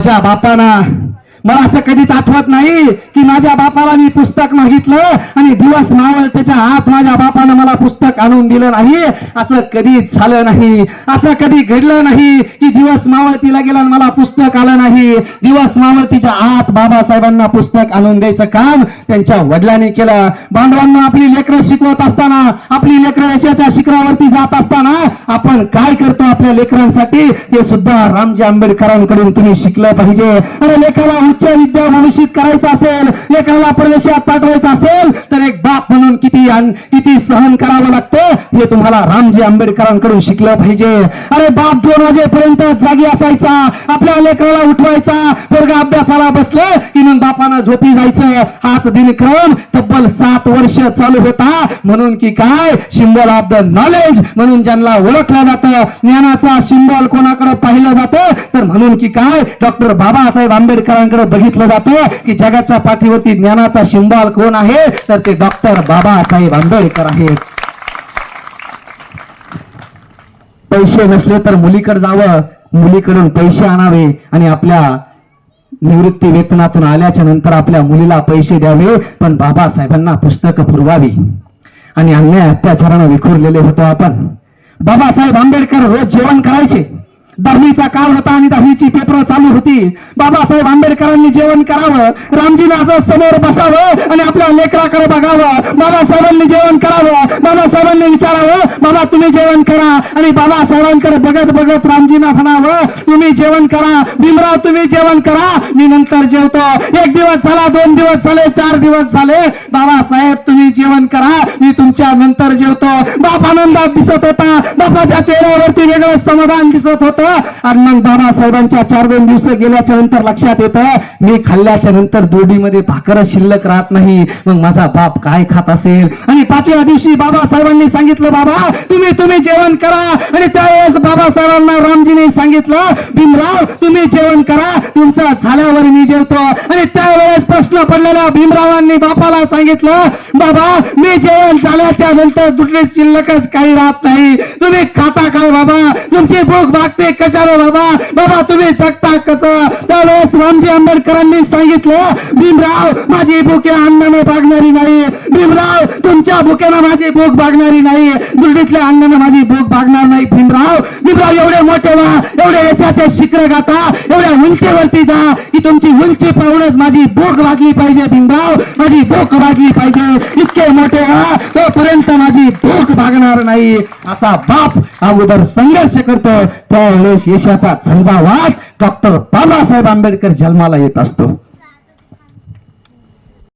माझ्या बापाना मला असं कधीच आठवत नाही की माझ्या बापाला मी पुस्तक मागितलं आणि दिवस मावळ त्याच्या हात माझ्या बापानं मला पुस्तक आणून दिलं नाही. असं कधीच झालं नाही. असं कधी घडलं नाही की दिवस मावळतीला गेला आणि मला पुस्तक आलं नाही. दिवस मावळतीच्या आत बाबासाहेबांना पुस्तक आणून द्यायचं काम त्यांच्या वडिलांनी केलं. बांधवांना आपली लेकरं शिकवत असताना आपली यशाच्या शिखरावरती जात असताना आपण काय करतो आपल्या लेकरांसाठी? हे सुद्धा रामजी आंबेडकरांकडून तुम्ही शिकलं पाहिजे. अरे लेखाला उच्च विद्या भविष्यत करायचं असेल लेकराला परदेशात पाठवायचं असेल तर एक बाप म्हणून किती किती सहन करावं लागतं? हे तुम्हाला रामजी आंबेडकरांकडून शिकलं पाहिजे. अरे बाप दोन वाजेपर्यंत जागी असायचा आपल्या लेकराला उठवायचा वर्ग अभ्यासाला बसलं की मग बापानं झोपी जायचं. हाच दिनक्रम तब्बल सात वर्ष चालू होता. म्हणून की काय? सिम्बॉल ऑफ द नॉलेज म्हणून ज्यांना ओळखलं जातं ज्ञानाचा सिंबॉल कोणाकडे पाहिलं जातं तर म्हणून की काय डॉक्टर बाबासाहेब आंबेडकरांकडे बघितलं जातं की जगाच्या पाठीवरती ज्ञानाचा सिंबॉल कोण आहे तर ते डॉक्टर बाबासाहेब आंबेडकर आहेत. पैसे नसले तर मुलीकडे जावं मुलीकडून पैसे आणावे आणि आपल्या निवृत्ती वेतनातून आल्याच्यानंतर आपल्या मुलीला पैसे द्यावे पण बाबासाहेबांना पुस्तकं पुरवावी. आणि अन्याय अत्याचारानं विखुरलेले होतो आपण. बाबासाहेब आंबेडकर रोज जेवण करायचे. दहावीचा काळ होता आणि दहावीची पेपर चालू होती. बाबासाहेब आंबेडकरांनी जेवण करावं रामजीने असं समोर बसावं आणि आपल्या लेकराकडे बघावं. बाबासाहेबांनी जेवण करावं बाबासाहेबांनी विचारावं बाबा तुम्ही जेवण करा. आणि बाबासाहेबांकडे बघत बघत रामजीना म्हणावं तुम्ही जेवण करा भीमराव तुम्ही जेवण करा मी नंतर जेवतो. एक दिवस झाला दोन दिवस झाले चार दिवस झाले. बाबासाहेब तुम्ही जेवण करा मी तुमच्या नंतर जेवतो. बाप आनंदात दिसत होता बापाच्या चेहऱ्यावरती वेगळं समाधान दिसत होतं. आणि मग बाबासाहेबांच्या चार दोन दिवस गेल्याच्यानंतर लक्षात येतं मी खाल्ल्याच्या नंतर दोडीमध्ये भाकर शिल्लक राहत नाही. मग माझा बाप काय खात असेल? आणि पाचव्या दिवशी बाबासाहेबांनी सांगितलं बाबा तुम्ही तुम्ही जेवण करा. आणि त्यावेळेस बाबासाहेबांना रामजीने सांगितलं भीमराव तुम्ही जेवण करा. तुमचा झाल्यावर मी जेवतो. आणि त्यावेळेस प्रश्न पडलेल्या भीमरावांनी बापाला सांगितलं बाबा मी जेवण झाल्याच्यानंतर दुसरे शिल्लकच काही राहत नाही. तुम्ही खाता काय बाबा. तुमची भूक भागते कशाला बाबा? बाबा तुम्ही जगता कसं? त्यावेळेस रामजी आंबेडकरांनी सांगितलं भीमराव माझी भुके अन्नाने भागणारी नाही. भीमराव तुमच्या भुकेनं माझी भूक भागणारी नाही दुर्डीतल्या अन्नानं माझी भूक भागणार नाही भीमराव. भीमराव एवढे मोठे व्हा एवढे याच्याचे शिखर गाता एवढ्या उंचीवरती जा की तुमची उंची पाहूनच माझी भूक भागली पाहिजे भीमराव. माझी भूक भागली पाहिजे. इतके मोठे व्हा तोपर्यंत माझी भूक भागणार नाही. असा बाप अगोदर संघर्ष करतो. त्यावेळेस यशाचा झंझावात डॉक्टर बाबासाहेब आंबेडकर जन्माला येत असतो.